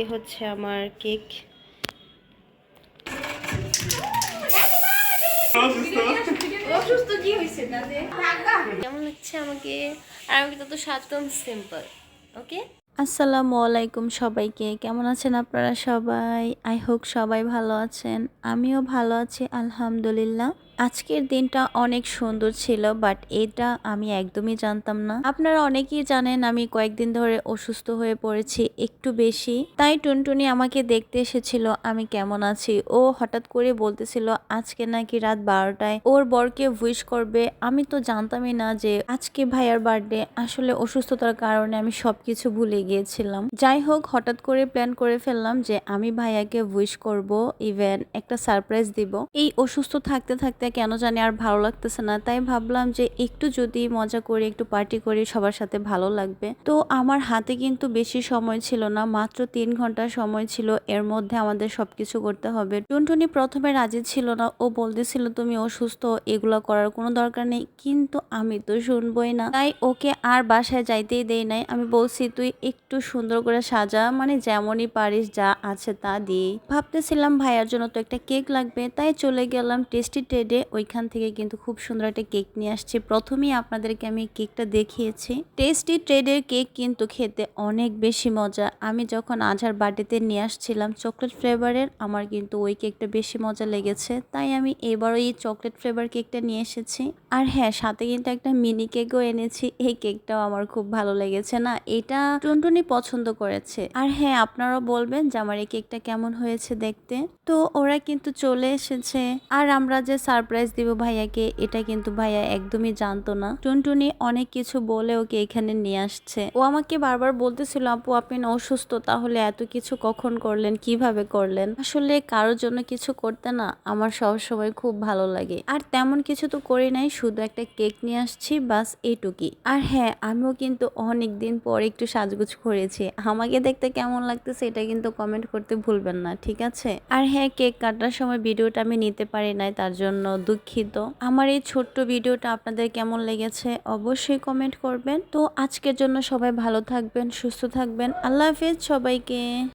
এ হচ্ছে আমার কেক। অসুস্থ কি হয়েছে কেমন লাগছে আমাকে? আর আমাকে তো সাজতাম সিম্পল ওকে? আসসালামু আলাইকুম সবাইকে। কেমন আছেন আপনারা সবাই? আই হোক সবাই ভালো আছেন। আমিও ভালো আছি, আলহামদুলিল্লাহ। আজকের দিনটা অনেক সুন্দর ছিল, বাট এটা আমি একদমই জানতাম না। আপনারা অনেকেই জানেন আমি কয়েকদিন ধরে অসুস্থ হয়ে পড়েছি, একটু বেশি। তাই টুনটুনি আমাকে দেখতে এসেছিল, আমি কেমন আছি? ও হঠাৎ করে বলতেছিল, আজকে নাকি রাত বারোটায় ওর বরকে উইশ করবে। আমি তো জানতামই না যে, আজকে ভাইয়ার বার্থডে আসলে অসুস্থতার কারণে আমি সবকিছু ভুলে গিয়েছিলাম। যাই হোক, হঠাৎ করে প্ল্যান করে ফেললাম যে আমি ভাইয়াকে উইশ করব ইভেন একটা সারপ্রাইজ দিব। এই অসুস্থ থাকতে থাকতে কেন জানি আর ভালো লাগতেছে না, তাই ভাবলাম যে একটু যদি মজা করে, একটু পার্টি করি, সবার সাথে ভালো লাগবে। তো আমার হাতে কিন্তু বেশি সময় ছিল না, মাত্র তিন ঘণ্টা সময় ছিল, এর মধ্যে আমাদের সবকিছু করতে হবে। টুনটুনি প্রথমে রাজি ছিল না, ও বলতেছিল, তুমি অসুস্থ, এগুলো করার কোনো দরকার নেই। কিন্তু আমি তো শুনবই না। তাই ওকে আর বাসায় যাইতেই দেই নাই। আমি বলছি, তুই একটু সুন্দর করে সাজা মানে যেমনই পারিস যা আছে তা দিয়েই ভাবতেছিলাম ভাইয়ার জন্য তো একটা কেক লাগবে, তাই চলে গেলাম টেস্টি ট্রেডে। ওইখান থেকে কিন্তু খুব সুন্দর একটা কেক নিয়ে আসছি। প্রথমেই আপনাদেরকে আমি কেকটা দেখিয়েছি। টেস্টি ট্রেডের কেক কিন্তু খেতে অনেক বেশি মজা। আমি যখন আঝার বার্থডেতে নিয়ে আসছিলাম চকলেট ফ্লেভারের, আমার কিন্তু ওই কেকটা বেশি মজা লেগেছে। তাই আমি এবারও এই চকলেট ফ্লেভার কেকটা নিয়ে এসেছি। আর হ্যাঁ সাথে কিন্তু একটা মিনি কেকও এনেছি। এই কেকটাও আমার খুব ভালো লেগেছে না? এটা টুনটুনি পছন্দ করেছে। আর হ্যাঁ আপনারাও বলবেন যে আমার এই কেকটা কেমন হয়েছে দেখতে। তো ওরা কিন্তু চলে এসেছে। আর আমরা যে সারপ্রাইজ দিব ভাইয়াকে, এটা কিন্তু ভাইয়া একদমই জানতো না। টুনটুনি অনেক কিছু বলে ওকে এখানে নিয়ে আসছে। ও আমাকে বারবার বলতেছিল, আপু, আপনি অসুস্থ, তাহলে এত কিছু কখন করলেন? কীভাবে করলেন? আসলে কারোর জন্য কিছু করতে না আমার সব সময় খুব ভালো লাগে। আর তেমন কিছু তো করি নাই শুধু একটা কেক নিয়ে আসছি, বাস এইটুকুই আর হ্যাঁ আমিও কিন্তু অনেক দিন পর একটু সাজগুজ করেছি। আমাকে দেখতে কেমন লাগতেছে এটা কিন্তু কমেন্ট করতে ভুলবেন না, ঠিক আছে? আর হ্যাঁ কেক কাটার সময় ভিডিওটা আমি নিতে পারি নাই, তার জন্য দুঃখিত। আমার এই ছোট্ট ভিডিওটা আপনাদের কেমন লেগেছে অবশ্যই কমেন্ট করবেন। তো আজকের জন্য সবাই ভালো থাকবেন, সুস্থ থাকবেন। আল্লাহ হাফেজ সবাইকে।